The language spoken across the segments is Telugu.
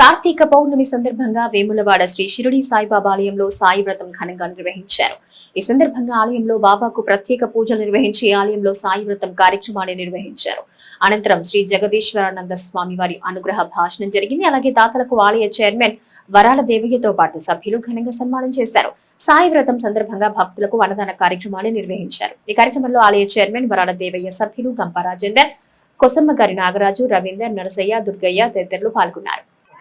కార్తీక పౌర్ణమి సందర్భంగా వేములవాడ శ్రీ షిరిడి సాయిబాబా ఆలయంలో సాయి వ్రతం ఘనంగా నిర్వహించారు. ఈ సందర్భంగా ఆలయంలో బాబాకు ప్రత్యేక పూజలు నిర్వహించి ఆలయంలో సాయి వ్రతం కార్యక్రమాన్ని నిర్వహించారు. అనంతరం శ్రీ జగదీశ్వరానంద స్వామి వారి అనుగ్రహ భాషణం జరిగింది. అలాగే దాతలకు ఆలయ చైర్మన్ వరాల దేవయ్యతో పాటు సభ్యులు ఘనంగా సన్మానం చేశారు. సాయి వ్రతం సందర్భంగా భక్తులకు అన్నదాన కార్యక్రమాన్ని నిర్వహించారు. ఈ కార్యక్రమంలో ఆలయ చైర్మన్ వరాల దేవయ్య సభ్యులు గంప రాజేందర్ కొసమ్మగారి నాగరాజు రవీందర్ నరసయ్య దుర్గయ్య తదితరులు పాల్గొన్నారు.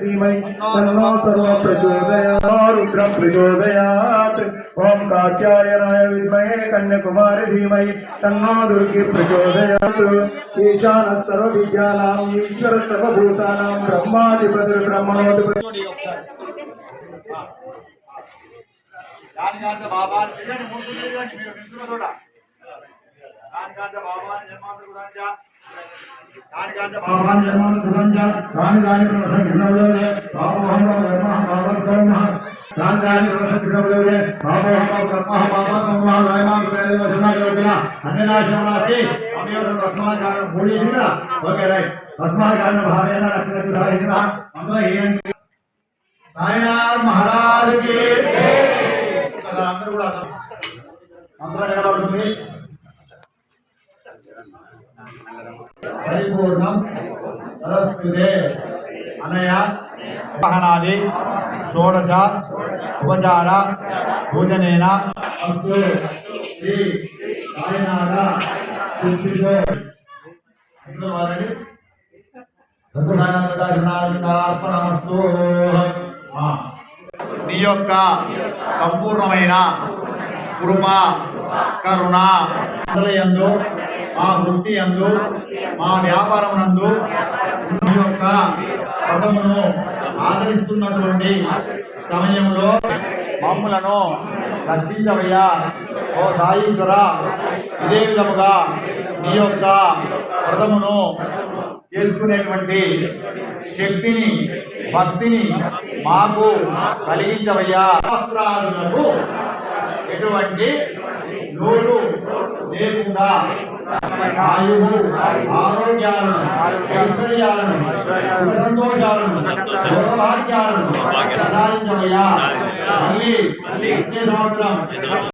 तन्नो सर्व प्रचोदयारुद्रं प्रचोदयात् ॐ कात्यायनाय विद्महे कन्याकुमारी धीमहि तन्नो दुर्गे प्रचोदयात् ईशानः सर्वविद्यानाम् ईश्वर सर्वभूतानां ब्रह्माधिपतिर्ब्रह्मणोधिपति బాబా ఒకసారి దానికాంత బాబాని చేయండి ముందు చేయండి మీరు వింటున్న చోట దానికాంత బాబాని జన్మాంతర గురాంజ దానికాంత బాబాని पावान् जन्मान् सुगञ्ज तानि तानि प्रवसन्नवलोके पापोऽहं कर्मः पावत्कर्मः तानि तानि प्रवसन्नवलोके पापोऽहं कर्मः पावत्कर्मः रायमान् प्रेरय वचनायोजना अन्यनाशमनास्ति अमेव तस्मात् कारणं भूयिष्ठिता ओके रैट तस्मात् कारणं भावेन रक्षणं साधितः अम्ब हेयं సాయినాథ్ మహారాజ్ కి అందరూ కూడా అందరూ నిలబడుతుంది పరిపూర్ణం తదస్తుతే అనయ వాహనాది షోడశ ఉపచార భోజనేన నీ యొక్క సంపూర్ణమైన కృప కరుణ. యందు మా వృత్తి యందు మా వ్యాపారం నందు యొక్క పదమును ఆదరిస్తున్నటువంటి సమయంలో మమ్ములను రక్షించవయ్యా. ఓ సాయీశ్వర ఇదే విధముగా నీ యొక్క వ్రతమును చేసుకునేటువంటి శక్తిని భక్తిని మాకు కలిగించవయ్యా. శాస్త్రాదులకు ఎటువంటి లోటు లేకుండా ఆయువు ఆరోగ్యాలను ఐశ్వర్యాలను సంతోషాలను సౌభాగ్యాలను ప్రసాదించవయ్యా మళ్ళీ వచ్చే సంవత్సరం